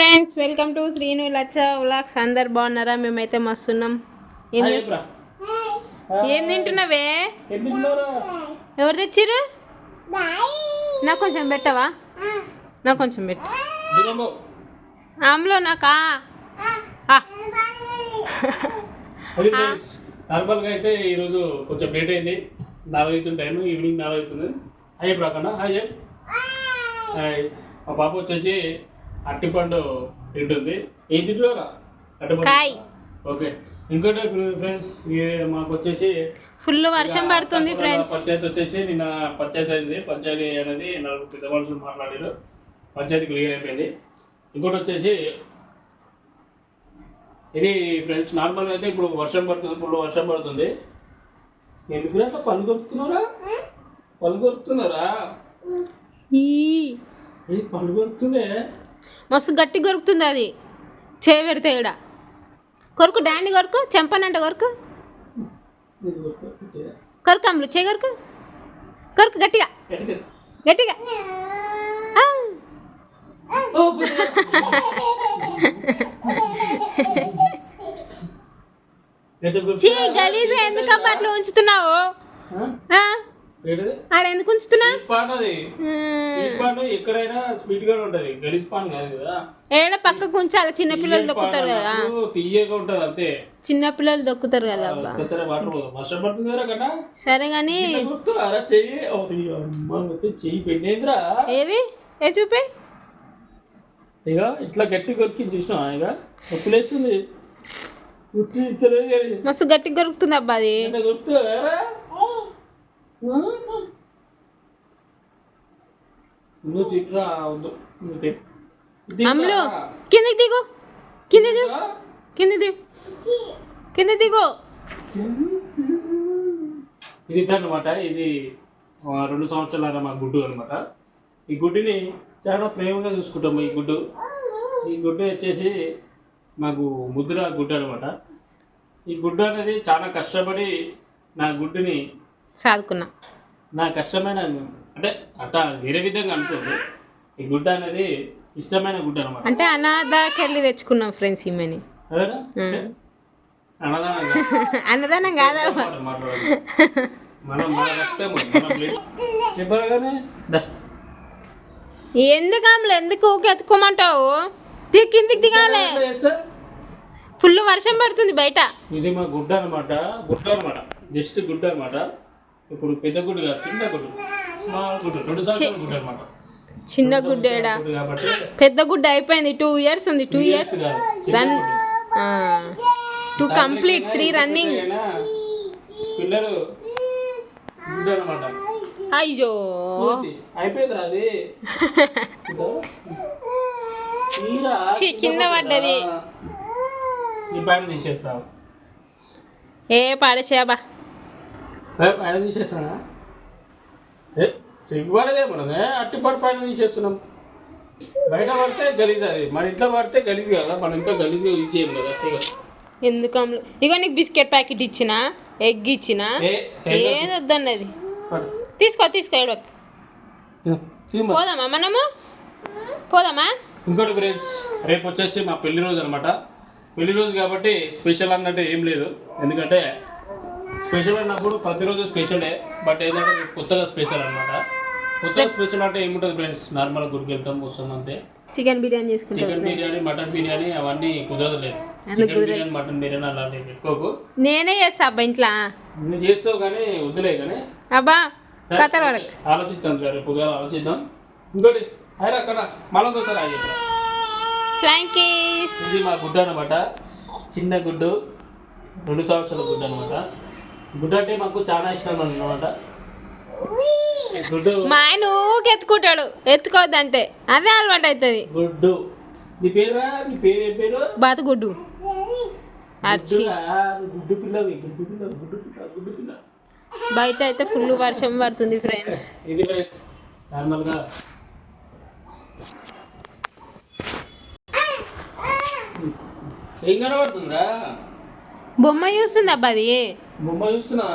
Friends welcome to Srinu లచ్చ vlogs. అందరు బాగున్నారా? మేమైతే మస్తున్నాం. ఏం చేస్తా ఏం తింటున్నావే? ఎవరు తెచ్చిర్రు? నాకు కొంచెం పెట్టవా? నాకు కొంచెం పెట్టు. ఆమ్లో నాకా? నార్మల్గా అయితే ఈరోజు కొంచెం లేట్ అయింది. నాలుగు అవుతుంది టైం ఈవినింగ్ నాలుగు అవుతుంది హాయ్ హాయ్ చెప్పు. హాయ్. మా పాప వచ్చేసి అట్టిపండు తింటుంది. ఏం తింటున్నారా కాయ్. ఓకే. ఇంకోటి ఫ్రెండ్స్ మాకు వచ్చేసి ఫుల్ వర్షం పడుతుంది ఫ్రెండ్స్. పంచాయతీ వచ్చేసి నిన్న పంచాయతీ అయింది. పంచాయతీ అనేది నలుగురు పెద్ద మనుషులు మాట్లాడారు. పంచాయతీ క్లియర్ అయిపోయింది. ఇంకోటి వచ్చేసి ఇది ఫ్రెండ్స్ నార్మల్గా అయితే ఇప్పుడు వర్షం పడుతుంది ఇప్పుడు వర్షం పడుతుంది. ఎందుకు అట్లా పళ్ళు కొరుకుతున్నారా పళ్ళు కొరుకుతున్నారా ఇది పళ్ళు కొరుకుతుందే మస్తు గట్టి కొరుకుతుంది అది చేయి పెడితే ఇక్కడ కొరుకు డాండి కొరుకు చెంపనంట కొరుకు కొరుకు. అమ్ములు చేయి కొరుకు కొరుకు గట్టిగా? గట్టిగా? చీ గలీజ్ ఎందుకమ్మా అట్లా ఉంచుతున్నావు? ఆడ ఎందుకు ఉంచుతున్నా? స్వీట్ పాన్ అది. స్వీట్ పాన్ ఎక్కడైనా స్వీట్గా ఉంటది. గలీజ్ పాన్ కాదు కదా. ఏడ పక్కకు ఉంచాలి? చిన్నపిల్లలు దొక్కుతారు కదా. అన్నప్పుడు తీయగా ఉంటది అంతే. చిన్నపిల్లలు దొక్కుతారు కదా అబ్బా. వర్షం పడుతుంది సరే అరా చెయ్యి. ఏది? ఏ చూపి? ఇక ఇట్లా గట్టి కొరికి చూసినా ఇక నొప్పులేస్తుంది మస్తు గట్టిగా దొరుకుతుంది అబ్బా అది? నువ్వు తిట్రా వద్దు. అమ్ములు కిందకి దిగు. కింద దిగు. కింద దిగు. కింద దిగు. ఇది అనమాట ఇది రెండు సంవత్సరాల మా గుడ్డు అనమాట ఈ గుడ్డుని చాలా ప్రేమగా చూసుకుంటాము ఈ గుడ్డు. ఈ గుడ్డు వచ్చేసి మాకు ముద్ర గుడ్డు అనమాట ఈ గుడ్డు అనేది చాలా కష్టపడి నా గుడ్డుని సాదుకున్నా. నా కష్టమైన అంటే అట్లా వేరే విధంగా అనుకోదు ఈ గుడ్డ అనేది ఇష్టమైన గుడ్డ అనమాట అంటే అనాథకెళ్ళి తెచ్చుకున్నాం ఫ్రెండ్స్ ఈమెని. అన్నదానం కాదా. ఎందుకు అమ్ములు? ఎందుకు ఊకే ఎత్తుకోమంటావు? కిందికి దిగాలే? ఫుల్ వర్షం పడుతుంది బయట. ఇది మా గుడ్డ అనమాట గుడ్డ అనమాట జస్ట్ గుడ్డ అనమాట ఇప్పుడు పెద్ద గుడ్డు కాదు చిన్న గుడ్డు. స్మాల్ గుడ్డు రెండు సంవత్సరాల గుడ్డు అనమాట. చిన్న గుడ్డేడా పెద్ద గుడ్డ అయిపోయింది టూ ఇయర్స్ ఉంది two years run. Two complete three running పిల్లలు గుడ్డు అనమాట అయ్యో అది. ఛీ, కింద పడ్డది. ఏ పాడేసేయబా ఏ, పైన తీసేస్తానా ఏ సిగ్గుపడదే మనదే అట్టిపడి పైన తీసేస్తున్నాం. బయట పడితే గలీజ్ అది. మన ఇంట్లో పడితే గలీజ్ కదా మన ఇంట్లో గలీజ్ యూజ్ చేయం కదా. ఎందుకు అమ్ములు? ఇగో నీకు బిస్కెట్ ప్యాకెట్ ఇచ్చిన ఎగ్ ఇచ్చిన ఏది వద్దన్నది? పడు. తీసుకో తీసుకో. పోదామా మనము? పోదామా? ఇంకోటి ఫ్రెండ్స్ రేపు వచ్చేసి మా పెళ్ళి రోజు అనమాట పెళ్ళి రోజు కాబట్టి స్పెషల్ అన్నట్టు ఏం లేదు. ఎందుకంటే స్పెషల్ అన్నప్పుడు ప్రతిరోజు స్పెషలే బట్ ఏంటంటే కొత్తగా స్పెషల్ అనమాట కొత్తగా స్పెషల్ అంటే ఏముంటుంది ఫ్రెండ్స్ నార్మల్ గుడికి వెళ్తాం వస్తాం అంతే. చికెన్ బిర్యానీ చేసుకుంటాం చికెన్ బిర్యానీ మటన్ బిర్యానీ అవన్నీ కుదరలేదు అందుకు చికెన్ బిర్యానీ మటన్ బిర్యానీ అలాంటివి పెట్టుకోకు. నేనే చేస్తా అబ్బా ఇంట్లో. నువ్వు చేస్తావు కానీ వద్దులే కానీ. అబ్బా కథలు పడకు ఆలోచిద్దాం రేపు పొద్దుగాల ఆలోచిద్దాం. ఇంకోటి అయినా అక్కడ మళ్ళీ ఒకసారి కిస్ ఇది మా గుడ్డు అనమాట చిన్న గుడ్డు రెండు సంవత్సరాల గుడ్డు అనమాట గుడ్డు అంటే మాకు చాలా ఇష్టం అనమాట గుడ్డు. మా ఆయన ఊకే ఎత్తుకుంటాడు. ఎత్తుకోవద్దంటే. అదే అలవాటు అవుతుంది గుడ్డు. నీ పేరురా నీ పేరు ఏం పేరు? బాతుగుడ్డు అర్చి. గుడ్డు పిల్లవి గుడ్డు పిల్ల గుడ్డు పిల్ల గుడ్డు పిల్ల. బయట అయితే ఫుల్ వర్షం పడుతుంది ఫ్రెండ్స్ ఇది ఫ్రెండ్స్ నార్మల్గా ఏం కనబడుతుందిరా? బొమ్మ చూస్తుంది అబ్బా అది బొమ్మ చూస్తున్నా.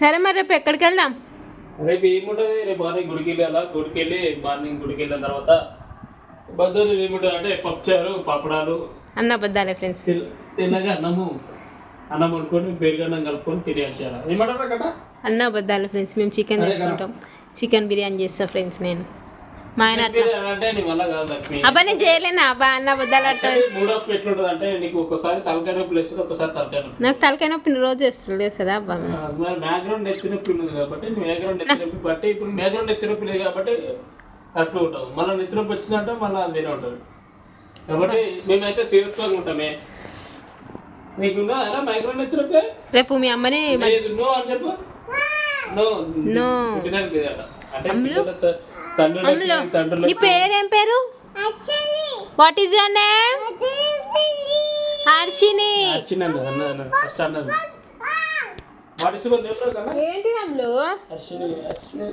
సరే మరి రేపు ఎక్కడికి వెళ్దాం రేపు ఏముంటుంది? రేపు మార్నింగ్ గుడికి వెళ్ళాలా గుడికి వెళ్ళి మార్నింగ్ గుడికి వెళ్ళిన తర్వాత బద్దలు ఏముంటుంది అంటే పప్పుచారు పప్పడాలు అన్న అబద్ధాలే ఫ్రెండ్స్. తెల్లగా అన్నము. అన్నం వండుకొని పెరుగన్నం కలుపుకొని తినేసేయాలి ఏమంటారా కదా అన్న అబద్ధాలే ఫ్రెండ్స్. మేము చికెన్ చేసుకుంటాం చికెన్ బిర్యానీ చేస్తా ఫ్రెండ్స్ నేను. మా ఆయన నీ కాదు అబ్బా నేను చేయలేనా? అబ్బా అన్న నీకు తలకాయ నొప్పి రోజు వస్తుంది లేస్తుందా అబ్బా? బ్యాక్గ్రౌండ్ ఎత్తి నొప్పి ఉంది కాబట్టి నువ్వు బ్యాక్గ్రౌండ్ ఎత్తి నొప్పి బట్టి ఇప్పుడు బ్యాక్గ్రౌండ్ ఎత్తి నొప్పి లేదు కాబట్టి కరెక్ట్గా ఉంటావు. మళ్ళీ నొప్పి వచ్చిందంటే మళ్ళీ అది వేరే ఉంటుంది. కాబట్టి మేమైతే సీరియస్గా ఉంటామే. రేపు మీ అమ్మని నో అని చెప్పు. నో. ఇది అట. అంటే పిల్లల త- తండ్రులకి. నీ పేరేం పేరు? What is your name Harshini ఏంటి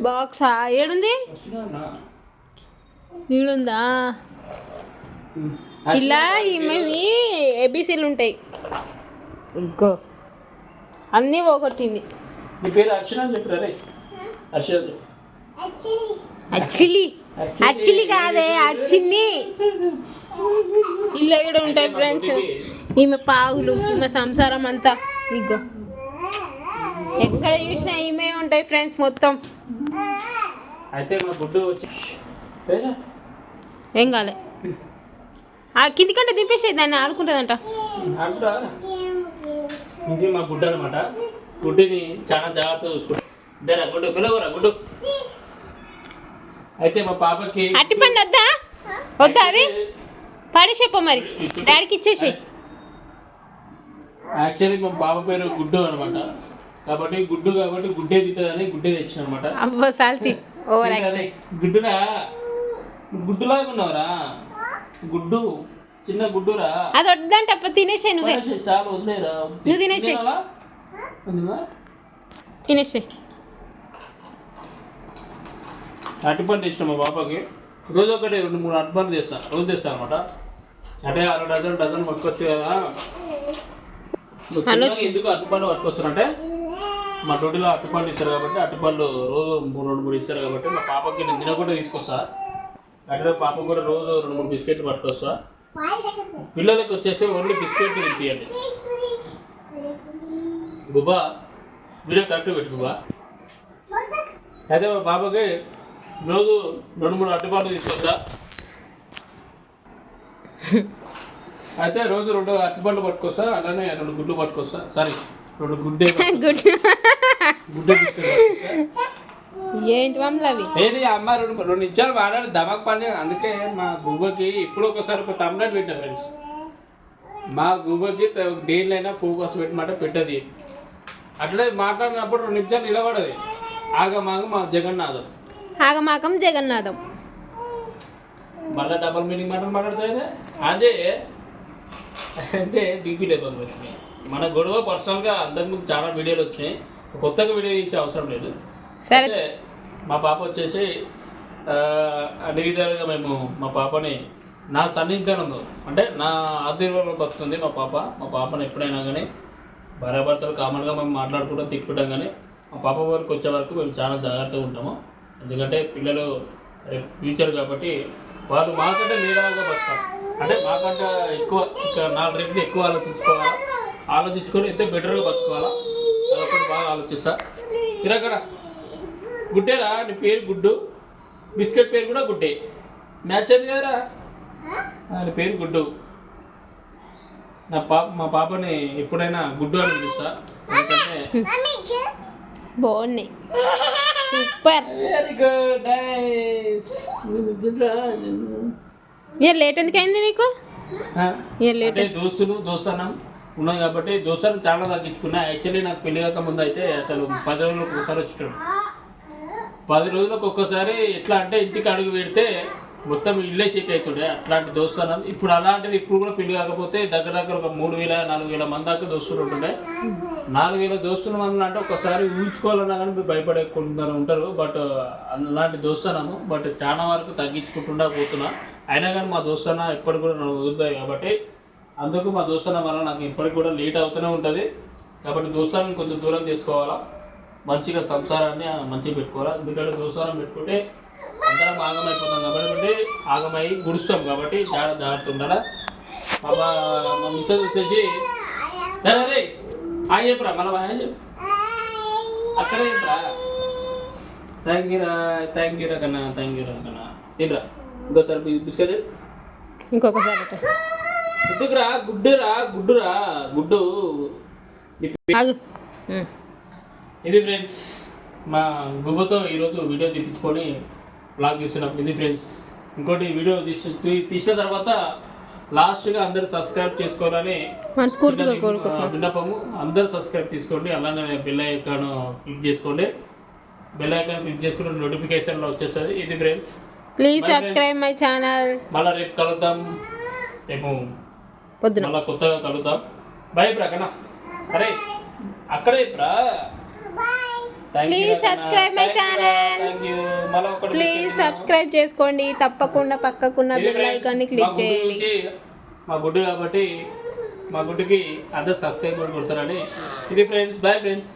బాక్సా? ఏడుంది? ఈడుందా. ఇలా ఇవి ఏబీసీలు ఉంటాయి. ఇంకో అన్నీ పోగొట్టింది. నీ పేరు అర్చన అని చెప్పారు అర్చన. యాక్చువల్లీ యాక్చువల్లీ కాదే అచ్చిన్ని. ఇల్లు కూడా ఉంటాయి ఫ్రెండ్స్? ఈమె పావులు ఈమె సంసారం అంతా. ఇగో. ఎక్కడ చూసినా ఈమె ఉంటాయి ఫ్రెండ్స్ మొత్తం. అయితే మా గుడ్డు వచ్చి ఏం కాలే. ఆ కింది కంటే దింపేసేది దాన్ని ఆడుకుంటుందంట. ఇది మా గుడ్డు అనమాట గుడ్డుని చాలా జాగ్రత్తగా చూసుకుంటాం. రా గుడ్డు పిల్లవరా గుడ్డు. అయితే మా పాపకి అట్టిపండి వద్దా? వద్దా అది? పడేసేపో మరి. డాడీకి ఇచ్చేసి యాక్చువల్లీ మా పాప పేరు గుడ్డు అనమాట కాబట్టి గుడ్డు కాబట్టి గుడ్డే తింటుందని గుడ్డే తెచ్చిన అనమాట అబ్బో సాల్తి. ఓవర్ యాక్షన్ గుడ్డురా గుడ్డులాగా ఉన్నావురా. గుడ్డు. చిన్న గుడ్డురా. అది వద్దంట అప్ప తినేసే నువ్వే. చాలు వదిలేరా? నువ్వు? తినేవా? తినేసే అరటిపండు తెచ్చిన మా పాపకి. రోజు ఒకటి రెండు మూడు అరటిపండు తెస్తాను రోజు తెస్తాను అనమాట అంటే అర డజన్ డజన్ పట్టుకొచ్చు కదా. ఎందుకు అరటిపండు పట్టుకొస్తారంటే మా తోటిలో అరటిపండు ఇస్తారు కాబట్టి అరటిపండు రోజు మూడు రెండు మూడు ఇస్తారు కాబట్టి మా పాపకి నేను తినకుండా తీసుకొస్తా. అట్లా పాపకు కూడా రోజు రెండు మూడు బిస్కెట్లు పట్టుకొస్తా. పిల్లలకి వచ్చేసి ఓన్లీ బిస్కెట్ తినిపియండి. గుబా వీడియో కరెక్ట్ పెట్టు గుబా అయితే మా పాపకి రోజు రెండు మూడు అరటిపండ్లు తీసుకొస్తా అయితే రోజు రెండు అరటిపండ్లు పట్టుకొస్తా అలానే రెండు గుడ్లు పట్టుకొస్తా. సారీ రెండు గుడ్డే గుడ్ గుడ్డే. తీసుకొస్తా ఏంటి మమ్మల్ని అవి? ఏది అమ్మ రెండు రెండు నిమిషాలు వాడాలి దమక్ పని అందుకే మా గువ్వకి ఇప్పుడు ఒకసారి ఒక తమ్ముడు పెట్టా ఫ్రెండ్స్ మా గువ్వకి దేనిలైనా ఫోకస్ పెట్టమాట పెట్టది. అట్లే మాట్లాడినప్పుడు రెండు నిమిషాలు నిలబడది. ఆగమాగ మా జగన్నాథం. ఆగమాకం జగన్నాథం. మళ్ళీ డబల్ మీనింగ్ మాటలు మాట్లాడుతుంది అదే అంటే బీపీ వచ్చినాయి. మన గొడవ పర్సనల్గా అంతకుముందు చాలా వీడియోలు వచ్చినాయి. కొత్తగా వీడియో తీసే అవసరం లేదు. సరే. మా పాప వచ్చేసి అన్ని విధాలుగా మేము మా పాపని నా సన్నిహితంలో అంటే నా ఆధ్వర్యంలో బతుకుతుంది మా పాప. మా పాపని ఎప్పుడైనా కానీ భార్యాభర్తలు కామన్గా మేము మాట్లాడుకుంటాం తిట్టుకుంటాం కానీ మా పాప వరకు వచ్చే వరకు మేము చాలా జాగ్రత్తగా ఉంటాము. ఎందుకంటే పిల్లలు రేపు ఫ్యూచర్ కాబట్టి వాళ్ళు మాకంటే నీడగా బతారు అంటే మాకంటే ఎక్కువ నాలుగు రెట్లు ఎక్కువ ఆలోచించుకోవాలా? ఆలోచించుకొని ఎంత బెటర్గా బతుకోవాలా? అదొకటి బాగా ఆలోచిస్తా. ఇరక్కడ గుడ్డేరా నీ పేరు గుడ్డు. బిస్కెట్ పేరు కూడా గుడ్డే. మ్యాచ్ అయింది కదరా? ఆ, నీ పేరు గుడ్డు. నా పాప మా పాపని ఎప్పుడైనా గుడ్డు అని పిలుస్తా. ఎందుకంటే బాగున్నాయి super. Very good nice year late ఎందుకు అయింది నీకు ఇయర్ లేట్ దోస్తులు దోస్తానం ఉన్నాయి కాబట్టి దోస్తాను చాలా తగ్గించుకున్నా. యాక్చువల్లీ నాకు పెళ్ళి కాక ముందు అయితే అసలు పది రోజులకు ఒకసారి వచ్చేటాడు. పది రోజులకు ఒక్కసారి ఎట్లా అంటే ఇంటికి అడుగు పెడితే మొత్తం ఇల్లే షేక్ అవుతుండే అట్లాంటి దోస్తానం. ఇప్పుడు అలాంటిది ఇప్పుడు కూడా పెళ్ళి కాకపోతే దగ్గర దగ్గర ఒక మూడు వేల నాలుగు వేల మంది దాకా దోస్తులు ఉంటుండే. నాలుగు వేల దోస్తుల మంది అంటే ఒకసారి ఊహించుకోవాలన్నా కానీ మీరు భయపడే ఉంటారు. బట్ అలాంటి దోస్తానము. బట్ చాలా వరకు తగ్గించుకుంటుండా పోతున్నా. అయినా కానీ మా దోస్తాన ఎప్పటికి కూడా నన్ను వదులుతాయి కాబట్టి అందుకు మా దోస్తాన వల్ల నాకు ఇప్పటికి కూడా లేట్ అవుతూనే ఉంటుంది. కాబట్టి దోస్తాన్ని కొంచెం దూరం తీసుకోవాలా మంచిగా సంసారాన్ని మంచిగా పెట్టుకోవాలా. ఎందుకంటే దోస్తానం పెట్టుకుంటే అందరం ఆగమైపోతాం కాబట్టి ఆగమై గుడుస్తాం కాబట్టి జాగ్రత్త జాగ్రత్త ఉండాలా. మా బా- మా మిస్సెస్ వచ్చేసి అదే హాయ్ చెప్పురా మళ్ళీ హాయ్ చెప్పు. అక్కడే చెప్పురా. థ్యాంక్ యూ రా థ్యాంక్ యూ రా కన్నా థ్యాంక్ యూ రా కన్నా. తినరా. ఇంకోసారి బిస్కెట్. ఇంకొకసారి. ఎందుకురా? గుడ్డురా గుడ్డురా గుడ్డు. ఇది ఫ్రెండ్స్ మా గుబ్బతో ఈరోజు వీడియో తీపించుకొని బ్లాగ్ తీస్తున్నాం ఇది ఫ్రెండ్స్ ఇంకోటి వీడియో తీసి తీసిన తర్వాత లాస్ట్గా అందరు సబ్స్క్రైబ్ చేసుకోవాలని మనస్ఫూర్తిగా చిన్న కోరుకుంటున్నాం. విన్నపము. అందరు సబ్స్క్రైబ్ తీసుకోండి. అలానే బెల్ ఐకాన్ క్లిక్ చేసుకోండి. బెల్ ఐకాన్ క్లిక్ చేసుకుంటే నోటిఫికేషన్లో వచ్చేస్తుంది. ఇది friends please subscribe my channel మళ్ళీ రేపు కలుద్దాం. రేపు పొద్దున. మళ్ళీ కొత్తగా కలుద్దాం. బాయ్ ప్రకణ అరే అక్కడే ప్రా Please subscribe my channel. Please subscribe చేసుకోండి. తప్పకుండా పక్కకున్న బెల్ ఐకాన్ని క్లిక్ చేయండి. మా గుడ్డు కాబట్టి మా గుడ్డుకి అందరు సబ్స్క్రైబ్ కొడతారని. ఇది ఫ్రెండ్స్ బాయ్ ఫ్రెండ్స్